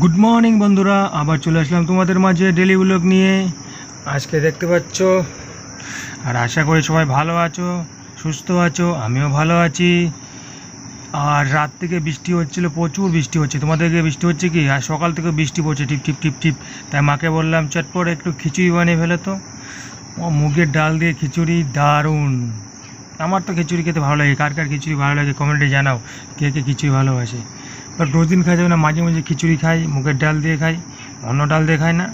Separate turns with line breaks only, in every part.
Good morning বন্ধুরা। আবার চলে আসলাম তোমাদের মাঝে ডেলি ব্লগ নিয়ে। আজকে দেখতে পাচ্ছ, আর আশা করি সবাই ভালো আছো, সুস্থ আছো, আমিও ভালো আছি। আর রাত থেকে বৃষ্টি হচ্ছিল, প্রচুর বৃষ্টি হচ্ছে। তোমাদেরকে বৃষ্টি হচ্ছে কি? আর সকাল থেকে বৃষ্টি পড়ছে, টিপ টিপ টিপ টিপ। তাই মাকে বললাম, চটপট একটু খিচুড়ি বানিয়ে ফেলে তো। ও মুগের ডাল দিয়ে খিচুড়ি, দারুণ। আমার তো খিচুড়ি খেতে ভালো লাগে। কার কার খিচুড়ি ভালো লাগে কমেন্টে জানাও, কে কে খিচুড়ি ভালোবাসে। বাট রোজ দিন খাওয়া যাবে না, মাঝে মাঝে খিচুড়ি খাই মুগের ডাল দিয়ে খাই অন্য ডাল দিয়ে খাই না।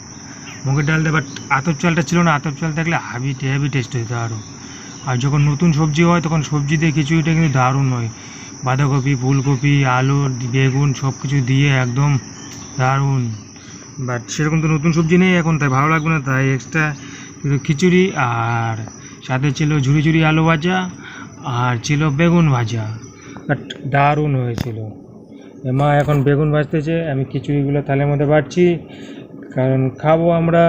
মুগের ডাল দিয়ে বাট আতপ চালটা ছিল না, আতপ চাল থাকলে হাবি হেভি টেস্ট হতো আরও। আর যখন নতুন সবজি হয়, তখন সবজি দিয়ে খিচুড়িটা কিন্তু দারুণ হয়। বাঁধাকপি, ফুলকপি, আলু, বেগুন সব কিছু দিয়ে একদম দারুণ। বাট সেরকম তো নতুন সবজি নেই এখন, তাই ভালো লাগবে না, তাই এক্সট্রা খিচুড়ি আর সাথে ছিল ঝুড়ি ঝুড়ি আলু ভাজা আর ছিল বেগুন ভাজা। বাট দারুণ হয়েছিল। মা এখন বেগুন ভাজতেছে, আমি খিচুড়িগুলো থালের মধ্যে বাড়ছি কারণ খাব আমরা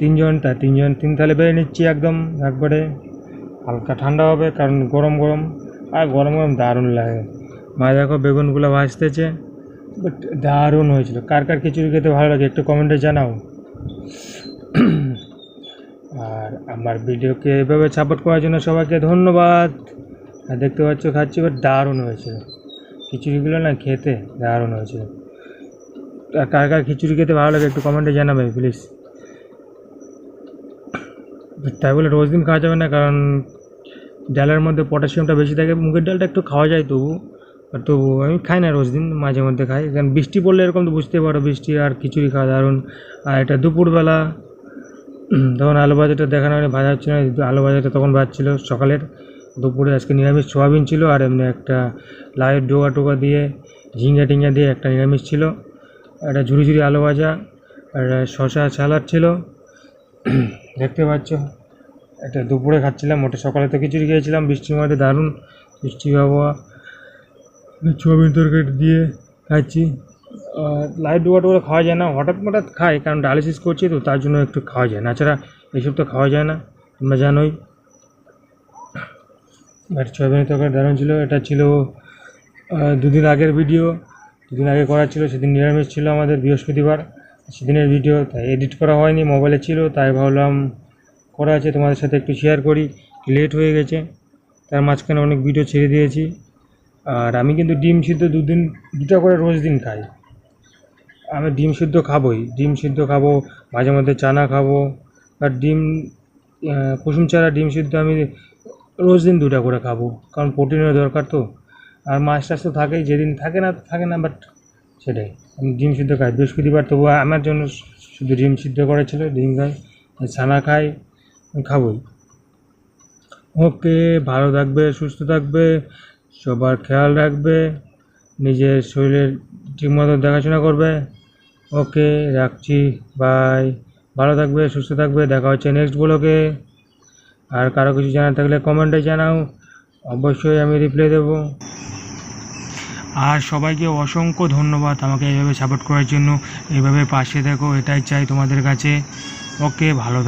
তিনজন, তা তিনজন তিন থালে বেড়ে নিচ্ছি একদম একবারে। হালকা ঠান্ডা হবে, কারণ গরম গরম, আর গরম গরম দারুণ লাগে। মা দেখো বেগুনগুলো ভাজতেছে বাট দারুণ হয়েছিল। কার কার খিচুড়ি খেতে ভালো লাগে একটু কমেন্টে জানাও। আর আমার ভিডিওকে এভাবে সাপোর্ট করার জন্য সবাইকে ধন্যবাদ। দেখতে পাচ্ছ, খাচ্ছি বাট দারুণ হয়েছিল। খিচুড়িগুলো না খেতে দারুণ হয়েছিল। আর কার কার খিচুড়ি খেতে ভালো লাগে একটু কমেন্টে জানাবে প্লিজ তাই বলে রোজ দিন খাওয়া যাবে না, কারণ ডালের মধ্যে পটাশিয়ামটা বেশি থাকে, মুগের ডালটা একটু খাওয়া যায় তবু তবু আমি খাই না রোজ দিন, মাঝে মধ্যে খাই। কারণ বৃষ্টি পড়লে এরকম তো বুঝতে পারো, বৃষ্টি আর খিচুড়ি খাওয়া দারুণ। আর এটা দুপুরবেলা তখন আলু ভাজাটা দেখানো ভাজা হচ্ছে না আলু ভাজাটা তখন ভাজছিল সকালের। দুপুরে আজকে নিরামিষ সোয়াবিন ছিল আর এমনি একটা লাউয়ের ডোকা টোকা দিয়ে ঝিঙ্গা টিঙ্গা দিয়ে একটা নিরামিষ ছিল। একটা ঝুড়ি ঝুড়ি আলু ভাজা, একটা শশা স্যালাড ছিল। দেখতে পাচ্ছ, একটা দুপুরে খাচ্ছিলাম, ওটা সকালে তো খিচুড়ি খেয়েছিলাম বৃষ্টির মধ্যে দারুণ বৃষ্টি আবহাওয়া সোয়াবিন তরকারি দিয়ে খাচ্ছি। লাইট ডোবা টোবা খাওয়া যায় না, হঠাৎ হঠাৎ খাই, কারণ ডায়ালিসিস করছি তো, তার জন্য একটু খাওয়া যায় না। তাছাড়া এইসব তো খাওয়া যায় না, তোমরা জানোই। আর সোয়াবিনের তরকারি দারুণ ছিল এটা ছিল দুদিন আগের ভিডিও। দুদিন আগে করা ছিল, সেদিন নিরামিষ ছিল আমাদের বৃহস্পতিবার। সেদিনের ভিডিও তাই এডিট করা হয়নি, মোবাইলে ছিল। তাই ভাবলাম করা আছে, তোমাদের সাথে একটু শেয়ার করি। লেট হয়ে গেছে, তার মাঝখানে অনেক ভিডিও ছেড়ে দিয়েছি। আর আমি কিন্তু ডিম সিদ্ধ দুদিন, দুটা করে রোজ দিন খাই। আমি ডিম সিদ্ধ খাবোই। ডিম সিদ্ধ খাব, মাঝে মধ্যে চানা খাব। আর ডিম কুসুম চারা ডিম সিদ্ধ আমি রোজ দিন দুটা করে খাব, কারণ প্রোটিনের দরকার তো। আর মাছ টাছ তো থাকেই, যেদিন থাকে না থাকে না বাট সেটাই। আমি ডিম সিদ্ধ খাই, বৃহস্পতিবার তবু আমার জন্য শুধু ডিম সিদ্ধ করেছিল ডিম খাই ছানা খাই খাবই। ওকে, ভালো থাকবে, সুস্থ থাকবে, সবার খেয়াল রাখবে, নিজের শরীরের ঠিকমতো দেখাশোনা করবে। ওকে, রাখছি বাই ভালো থাকবে, সুস্থ থাকবে, দেখা হচ্ছে নেক্সট ব্লগে আর কারও কিছু জানা থাকলে কমেন্টে জানাও। অবশ্যই আমি রিপ্লাই দেব। আর সবাইকে অসংখ্য ধন্যবাদ আমাকে এইভাবে সাপোর্ট করার জন্য। এইভাবে পাশে দেখো, এটাই চাই তোমাদের কাছে। ওকে ভালো থাক